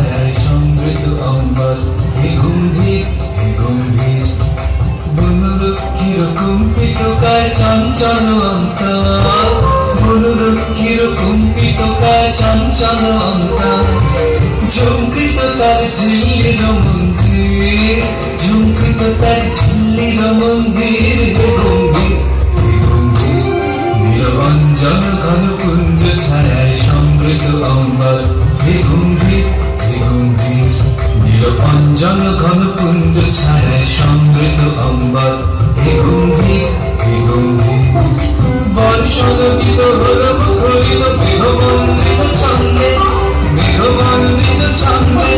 ছায়ায় সমৃদ্ধ অম্বর হে গম্ভীর হে গম্ভীর। বনলক্ষ্মীর কম্পিত কায় চঞ্চল অন্তর? বনলক্ষ্মীর কম্পিত কায় চঞ্চল অন্তর? ঝঙ্কৃত তার ঝিল্লির মঞ্জির ঝঙ্কৃত তার ঝিল্লির মঞ্জির হে ছায়ায় সমৃদ্ধ অম্বর হে গম্ভীর হে গম্ভীর। বর্ষগীত হল মুখরিত মেঘমন্দিত ছন্দে মেঘমন্দিত ছন্দে।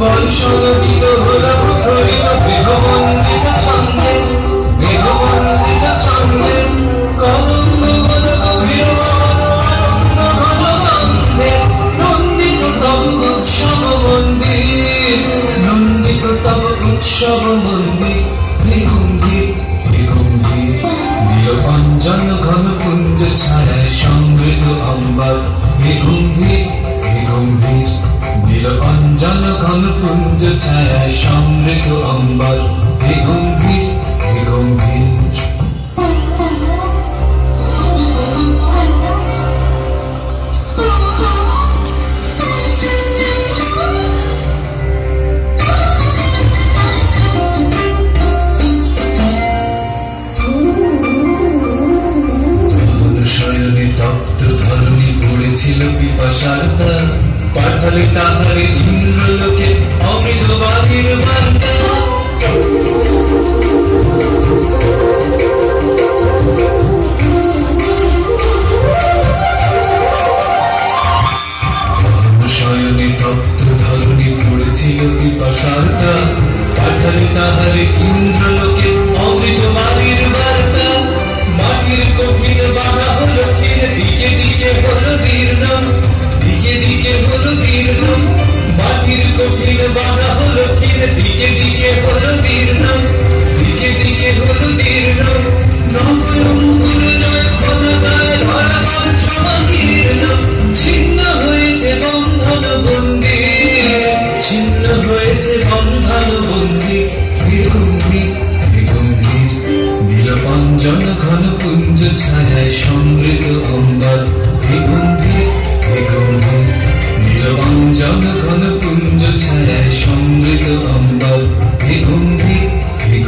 বর্ষগীত হল মুখরিত মেঘমন্দিত উৎসব মন্দির হে গম্ভীর নীলকঞ্জন ঘন কুঞ্জ ছায়ায় সমৃদ্ধ অম্বর হে গম্ভীর নীলকঞ্জন ঘন ছায়ায় সমৃদ্ধ অম্বর হে ধরণী পড়েছিল পিপাসার্তা পাঠালে তাহারে ইন্দ্রলোকে অমৃত বাড়ির বার্তা মাটির কঠিন বাধা হলো ছায়ায় অম্বর হে গম্ভীর হে গম্ভীর ঘন কুঞ্জ ছায়ায় অম্বর হে গম্ভীর হে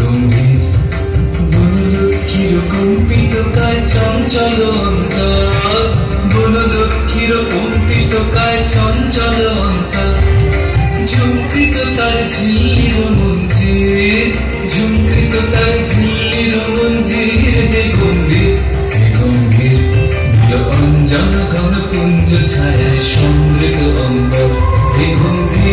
বনলক্ষ্মীর কম্পিত কায় চঞ্চল অন্তর। বনলক্ষ্মীর কম্পিত কায় চঞ্চল অন্তর। ঝুঁকৃত তার ঝিল্লির মঞ্জির জনগণ পুঞ্জ ছায় সমৃদ্ধ অম্ব বিভঙ্গী